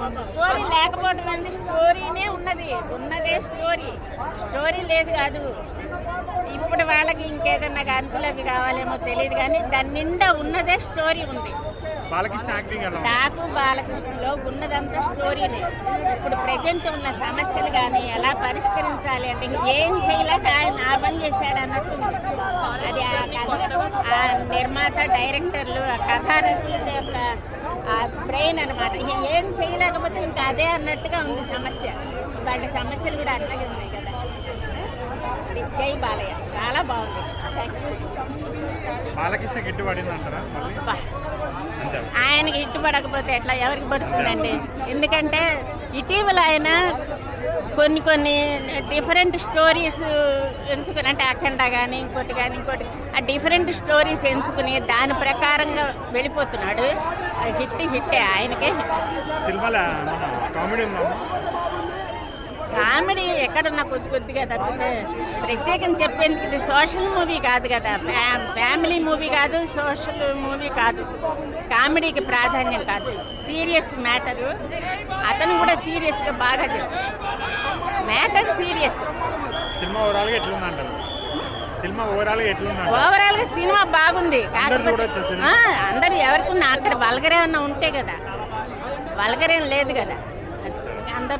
Story లేకపోవడం అనేది స్టోరీనే ఉన్నది. ఉన్నదే స్టోరీ. స్టోరీ లేదు కాదు. ఇప్పుడు వాళ్ళకి ఇంకేదన్నా గంతులు అవి కావాలేమో తెలియదు కానీ దాని నిండా ఉన్నదే స్టోరీ ఉంది? డాకు బాలకృష్ణలో ఉన్నదంతా స్టోరీనే. ఇప్పుడు ప్రజెంట్ ఉన్న సమస్యలు కానీ ఎలా పరిష్కరించాలి అంటే ఏం చేయలేక ఆయన ఆ పని చేశాడు అన్నట్టు. అది ఆ కథ ఆ నిర్మాత డైరెక్టర్లు ఆ కథా రచయిత యొక్క ఆ అనమాట ఏం చేయలేకపోతే ఇంకా అదే అన్నట్టుగా ఉంది సమస్య. వాళ్ళ సమస్యలు కూడా అట్లాగే ఉన్నాయి కదా. జై బాలయ్య. చాలా బాగుంది. బాలకృష్ణ గిట్టు పడింది అంటారా ఆయనకి ఎట్లా ఎవరికి పడుతుందండి? ఎందుకంటే ఇటీవల ఆయన కొన్ని కొన్ని డిఫరెంట్ స్టోరీస్ ఎంచుకుని అంటే అఖండ కానీ ఇంకోటి కానీ ఇంకోటి ఆ డిఫరెంట్ స్టోరీస్ ఎంచుకుని దాని ప్రకారంగా వెళ్ళిపోతున్నాడు. ఆ హిట్ హిట్టే ఆయనకే. సినిమాలో కామెడీ ఉందమ్మా? కామెడీ ఎక్కడన్నా కొద్ది కొద్దిగా తప్పితే ప్రత్యేకం చెప్పేందుకు ఇది సోషల్ మూవీ కాదు కదా. ఫ్యా- ఫ్యామిలీ మూవీ కాదు సోషల్ మూవీ కాదు. కామెడీకి ప్రాధాన్యం కాదు. Serious matter. అతను కూడా సీరియస్గా బాగా చేశాడు మ్యాటర్ సీరియస్. సినిమా ఓవరాల్గా ఎట్లుంది అంటారు సినిమా ఓవరాల్గా సినిమా బాగుంది. అందరూ ఎవరికి అక్కడ వల్గరేమన్నా ఉంటే కదా. వల్గరేం లేదు కదా. అది అందరూ